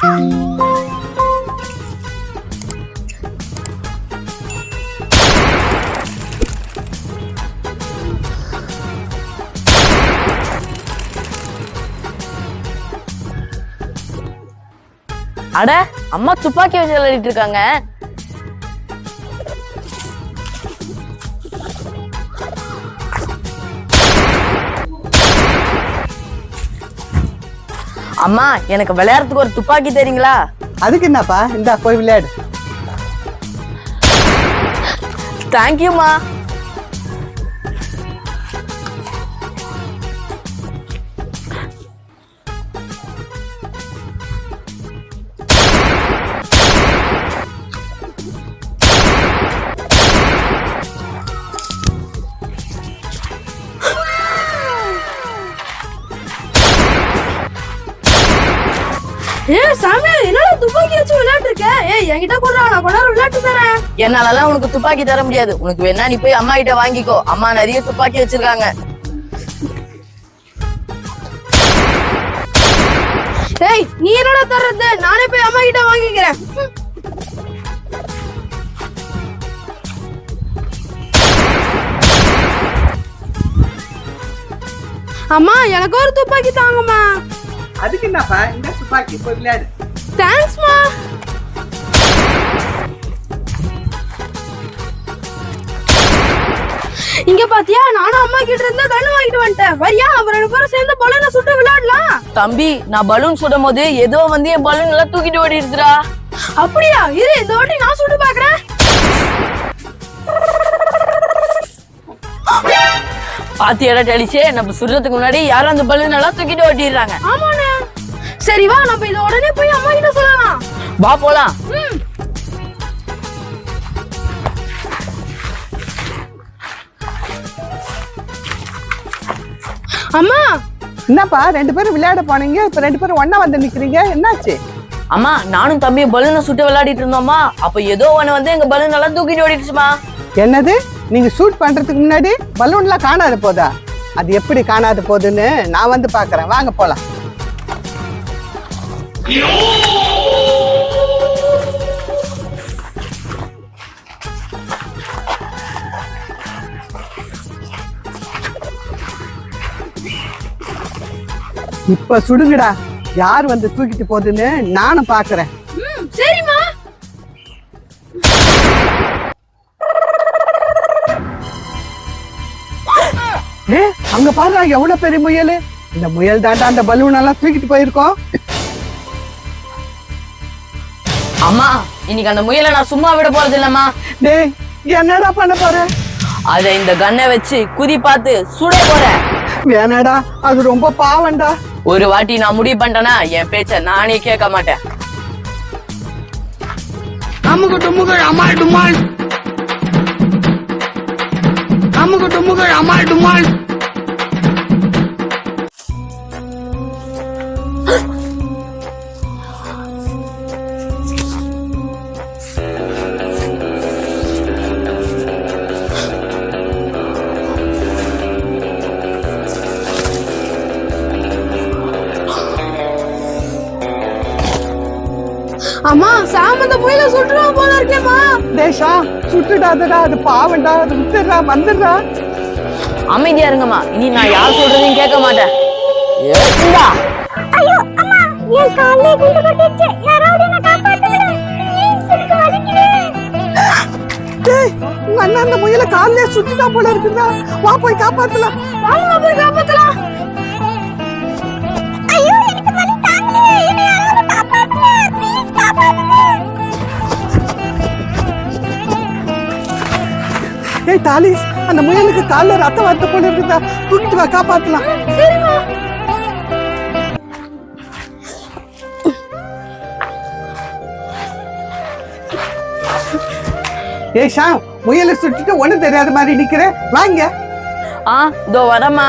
அட அம்மா துப்பாக்கி வச்சு விளையாடிட்டு இருக்காங்க. அம்மா எனக்கு விளையாடுறதுக்கு ஒரு துப்பாக்கி தெரியுங்களா அதுக்கு என்னப்பா? இந்தா போய் விளையாடு. தேங்க்யூமா ஏ சாமி என்னடா துப்பாக்கி வச்சு விளையாட்டு இருக்க ஏய் என்கிட்ட கொடுறா நான் கொண்டாட விளையாட்டு தரேன் என்னாலலாம் உனக்கு துப்பாக்கி தர முடியாது. உனக்கு வேணா நீ போய் அம்மா கிட்ட வாங்கிக்கோ. அம்மா நிறைய துப்பாக்கி வச்சிருக்காங்க. ஏய் நீ என்னடா தர்றது? நானே போய் அம்மா கிட்ட வாங்கிக்கிறேன். அம்மா எனக்கு ஒரு துப்பாக்கி தாங்கம்மா. அதுக்கு என்னப்பா? இந்த துப்பாக்கி போய் விளையாடு. தேங்க்ஸ்மா இங்க பாத்தியா? நானும் அம்மா கிட்ட இருந்து கண்ணு வாங்கிட்டு வந்துட்டேன். வரியா? நம்ம ரெண்டு பேரும் சேர்ந்து பலூனை சுட்டு விளையாடலாம். தம்பி நான் பலூன் சுடும் போது ஏதோ வந்து என் பலூன் எல்லாம் தூக்கிட்டு ஓடிடுதுடா அப்படியா? இரு இந்த வாட்டி நான் சுட்டு பாக்குறேன் பாத்தியாடா டெலிச்சே நம்ம சுடுறதுக்கு முன்னாடி யாரும் அந்த பலூன் எல்லாம் தூக்கிட்டு ஓட்டிடுறாங்க. ஆமாண்ணே. சரி வா நம்ம இத உடனே போய் அம்மா கிட்ட சொல்லலாம். வா போலாம். ம். அம்மா. என்னப்பா ரெண்டு பேரும் விளையாட போனீங்க இப்ப ரெண்டு பேரும் ஒண்ணா வந்து நிக்கிறீங்க என்னாச்சு? அம்மா நானும் தம்பியும் பலூனை சுட்டு விளையாடிட்டு இருந்தோமா அப்ப ஏதோ ஒண்ணு வந்து எங்க பலூன் எல்லாம் தூக்கிட்டு ஓடிடுச்சுமா. என்னது? நீங்கள் ஷூட் பண்ணுறதுக்கு முன்னாடி பலூன்லாம் காணாத போதா? அது எப்படி காணாத போகுதுன்னு நான் வந்து பார்க்குறேன் வாங்க போகலாம் இப்ப சுடுங்கடா. யார் வந்து தூக்கிட்டு போகுதுன்னு நானும் பாக்குறேன். ஏ அங்க பாருடா எவ்வளவு பெரிய முயல்? இந்த முயல் தாண்டா அந்த பலூன் எல்லாம் தூக்கிட்டு போயிருக்கோம். அம்மா இன்னைக்கு அந்த முயலை நான் சும்மா விட போறது இல்லம்மா. டேய் என்னடா பண்ண போற? அத இந்த கன்னை வச்சு குதி பார்த்து சுட போறேன் வேணாடா அது ரொம்ப பாவம்டா. ஒரு வாட்டி நான் முடிவு பண்ணிட்டேனா என் பேச்ச நானே கேட்க மாட்டேன். அமுக டுமுகள் அமால் டுமால். அமுக டுமுகள் அமால் டுமால். அம்மா சாமந்த போய் டேஷா சுட்டுடாதடா அது பாவம்டா அது விட்டுடுறா வந்துடுறா அமைதியா இருங்கம்மா. இனி நான் யார் சொல்றதையும் கேட்க மாட்டேன். ஐயோ அம்மா என் கால்ல குண்டு பட்டுச்சு யாராவது என்ன காப்பாத்துங்க. ப்ளீஸ் எனக்கு வலிக்குது. டேய் உங்க அண்ணா அந்த முயலை காலையே சுட்டுட்டா போல இருக்குதா? வா போய் காப்பாத்தலாம். வாங்க போய் காப்பாத்தலாம். தாலிஸ் அந்த முயலுக்கு கால்ல ரத்தம் வரத்த போல இருக்குதா தூக்கிட்டு வா காப்பாத்தலாம். ஏய் ஷாம் முயலை சுட்டுட்டு ஒண்ணும் தெரியாத மாதிரி நிக்கிற வாங்க. ஆ இதோ வரம்மா.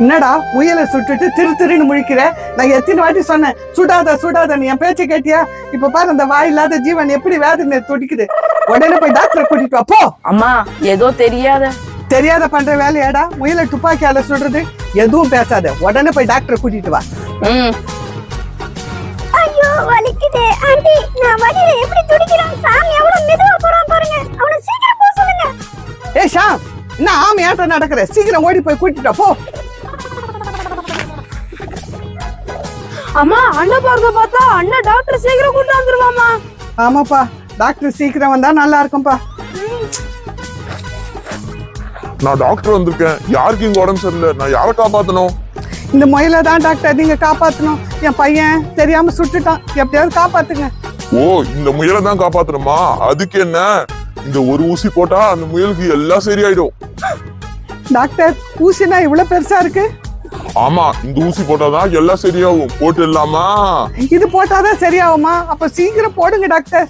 என்னடா முயலை சுட்டுட்டு திரு திருன்னு முழிக்கிற? நான் எத்தனை வாட்டி சொன்னேன் சுடாத சுடாத நீ என் பேச்ச கேட்டியா? இப்ப பாரு அந்த வாய் இல்லாத ஜீவன் எப்படி வேதனை துடிக்குது. உடனே போய் டாக்டரை கூட்டிட்டு வா போ. அம்மா ஏதோ தெரியாத. தெரியாத பண்ற வேலையாடா முயலை துப்பாக்கியால சுடுறது எதுவும் பேசாத. உடனே போய் டாக்டரை கூட்டிட்டு வா. ம். ஐயோ வலிக்குதே. ஆண்டி நான் வலியில எப்படி துடிக்கிறேன்? சாமி எவ்வளவு மெதுவா போறான் பாருங்க. அவனை சீக்கிரம் போக சொல்லுங்க. ஏ ஷாம் என்ன ஆமை ஆட்டம் நடக்கிற? சீக்கிரம் ஓடி போய் கூட்டிட்டு வா, போ. அம்மா அண்ணன் பார்க்க பார்த்தா அண்ணன் டாக்டர் சீக்கிரம் கூட்டு வந்துருவாமா ஆமாப்பா டாக்டர் சீக்கிரம் வந்தா நல்லா இருக்கும்பா. நான் டாக்டர் வந்திருக்கேன். யாருக்கு இங்க உடம்பு சரியில்லை? நான் யாரை காப்பாத்தணும்? இந்த முயலை தான் டாக்டர் நீங்க காப்பாத்தணும். என் பையன் தெரியாம சுட்டுட்டான். எப்படியாவது காப்பாத்துங்க. ஓ இந்த முயலை தான் காப்பாத்தணுமா? அதுக்கு என்ன? இந்த ஒரு ஊசி போட்டா அந்த முயலுக்கு எல்லாம் சரியாயிடும். டாக்டர் ஊசினா இவ்வளவு பெருசா இருக்கு? ஆமா இந்த ஊசி போட்டாதான் எல்லாம் சரியாகும். போட்டு இல்லாமா? இது போட்டாதான் சரியாகுமா? அப்ப சீக்கிரம் போடுங்க டாக்டர்.